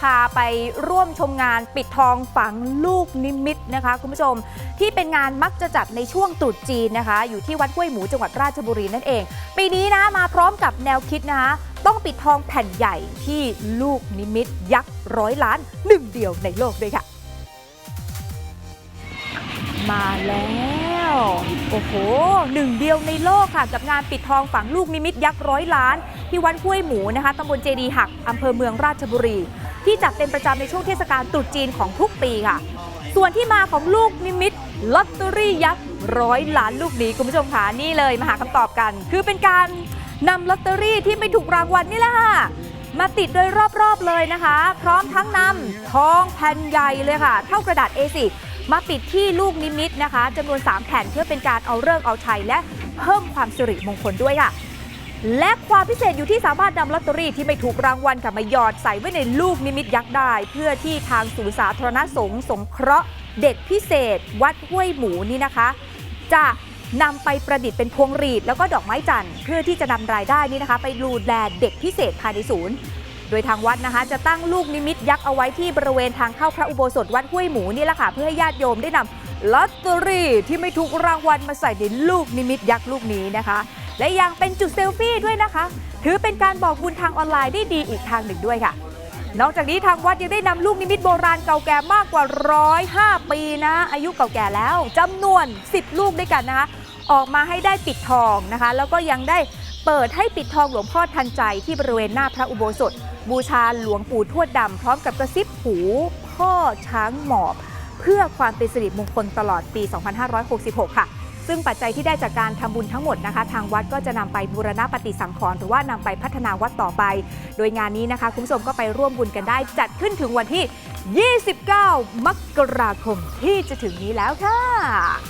พาไปร่วมชมงานปิดทองฝังลูกนิมิตนะคะ คุณผู้ชม ที่เป็นงานมักจะจัดในช่วงตรุษจีนนะคะ อยู่ที่วัดห้วยหมูจังหวัดราชบุรีนั่นเอง ปีนี้นะมาพร้อมกับแนวคิดนะคะต้องปิดทองแผ่นใหญ่ที่ลูกนิมิตยักษ์ร้อยล้านหนึ่งเดียวในโลกด้วยค่ะ มาแล้ว โอ้โหหนึ่งเดียวในโลกค่ะ กับงานปิดทองฝังลูกนิมิตยักษ์ร้อยล้าน ที่วัดห้วยหมูนะคะตำบลเจดีหักอำเภอเมืองราชบุรี ที่จัดเป็นประจำในช่วงเทศกาลตรุษจีนของทุกปีค่ะ ส่วนที่มาของลูกนิมิตลอตเตอรี่ยักษ์ร้อยล้านลูกนี้คุณผู้ชมค่ะนี่เลยมาหาคำตอบกัน คือเป็นการนำลอตเตอรี่ที่ไม่ถูกรางวัลนี่แหละค่ะมาติดโดยรอบๆเลยนะคะ พร้อมทั้งนำทองแผ่นใหญ่เลยค่ะ เท่ากระดาษ A4 มาปิดที่ลูกนิมิตนะคะจำนวน 3 แผ่นเพื่อเป็นการเอาเลิกษ์เอาชัยและเพิ่มความสิริมงคลด้วยค่ะ และความพิเศษอยู่ที่สามารถนำลอตเตอรี่ที่ไม่ถูกรางวัลกับมาหยอดใส่ไว้ในลูกนิมิตยักษ์ได้ เพื่อที่ทางศูนย์สาธารณสงฆ์สงเคราะห์ เด็กพิเศษ วัดห้วยหมูนี่นะคะ จะนำไปประดิษฐ์เป็นพวงหรีดแล้วก็ดอกไม้จันทร์เพื่อที่จะนำรายได้นี้นะคะ ไปดูแลเด็กพิเศษภายในศูนย์ โดยทางวัดนะคะ จะตั้งลูกนิมิตยักษ์เอาไว้ที่บริเวณทางเข้าพระอุโบสถวัดห้วยหมูนี่แหละค่ะเพื่อให้ญาติโยมได้นำลอตเตอรี่ที่ไม่ถูกรางวัลมาใส่ในลูกนิมิตยักษ์ลูกนี้นะคะ และยังเป็นจุดเซลฟี่ด้วยนะคะ ถือเป็นการบอกบุญทางออนไลน์ได้ดีอีกทางหนึ่งด้วยค่ะ นอกจากนี้ทางวัดยังได้นำลูกนิมิตโบราณเก่าแก่มากกว่า 105 ปีนะ อายุเก่าแก่แล้วจำนวน 10 ลูกด้วยกันนะคะออกมาให้ได้ปิดทองนะคะ แล้วก็ยังได้เปิดให้ปิดทองหลวงพ่อทันใจที่บริเวณหน้าพระอุโบสถ บูชาหลวงปู่ทวดดำพร้อมกับกระซิบหูพ่อช้างหมอบ เพื่อความเป็นสิริมงคลตลอดปี 2566 ค่ะ ซึ่งปัจจัยที่ได้จากการทำบุญทั้งหมดนะคะ ทางวัดก็จะนำไปบูรณะปฏิสังขรณ์หรือว่านำไปพัฒนาวัดต่อไป โดยงานนี้นะคะ คุณผู้ชมก็ไปร่วมบุญกันได้ จัดขึ้นถึงวันที่ 29 มกราคมที่จะถึงนี้แล้วค่ะ